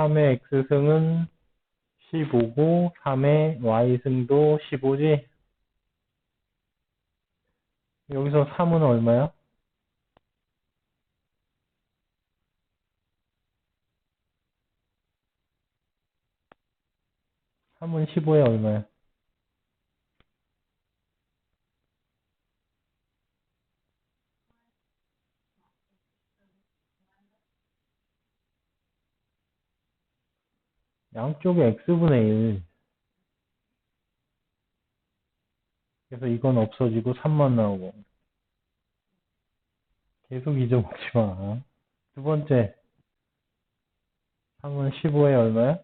3의 x승은 15고 3의 y승도 15지? 여기서 3은 얼마야? 삼은 15에 얼마야? 양쪽에 x분의 1. 그래서 이건 없어지고 3만 나오고. 계속 잊어먹지 마. 두 번째. 3은 15에 얼마야?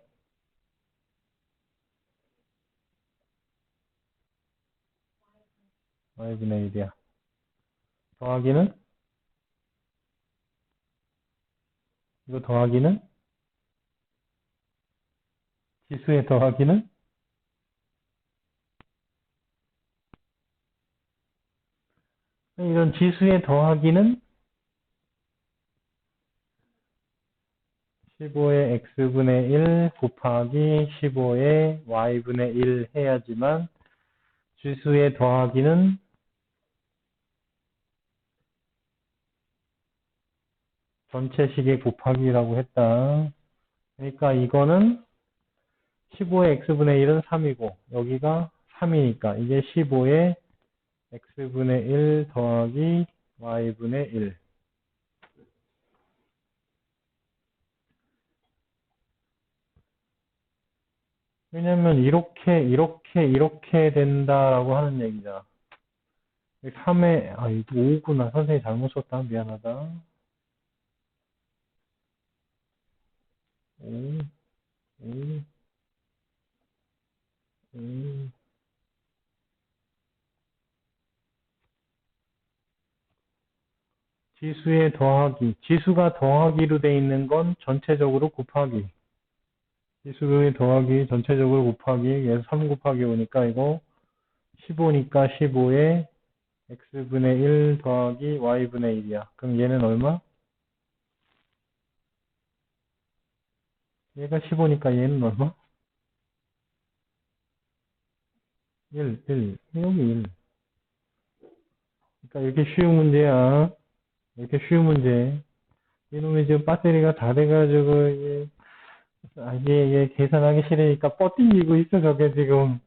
y분의 1이야. 더하기는? 이거 더하기는? 지수의 더하기는? 이런 지수의 더하기는 15의 x분의 1 곱하기 15의 y분의 1 해야지만 지수의 더하기는 전체식의 곱하기라고 했다. 그러니까 이거는 15의 x분의 1은 3이고 여기가 3이니까 이게 15의 x분의 1 더하기 y분의 1 왜냐면 이렇게 이렇게 이렇게 된다라고 하는 얘기잖아. 3의 아 이거 5구나. 선생님이 잘못 썼다. 미안하다 5 5 음. 지수의 더하기. 지수가 더하기로 돼 있는 건 전체적으로 곱하기. 지수의 더하기 전체적으로 곱하기. 그래서 3 곱하기 5니까 이거 15니까 15에 x분의 1 더하기 y분의 1이야. 그럼 얘는 얼마? 얘가 15니까 얘는 얼마? 1, 1, 여기 1. 그러니까 이렇게 쉬운 문제야. 이렇게 쉬운 문제. 이놈의 지금 배터리가 다 돼가지고, 이게, 아, 이게, 이게 계산하기 싫으니까 뻗팅기고 있어, 저게 지금.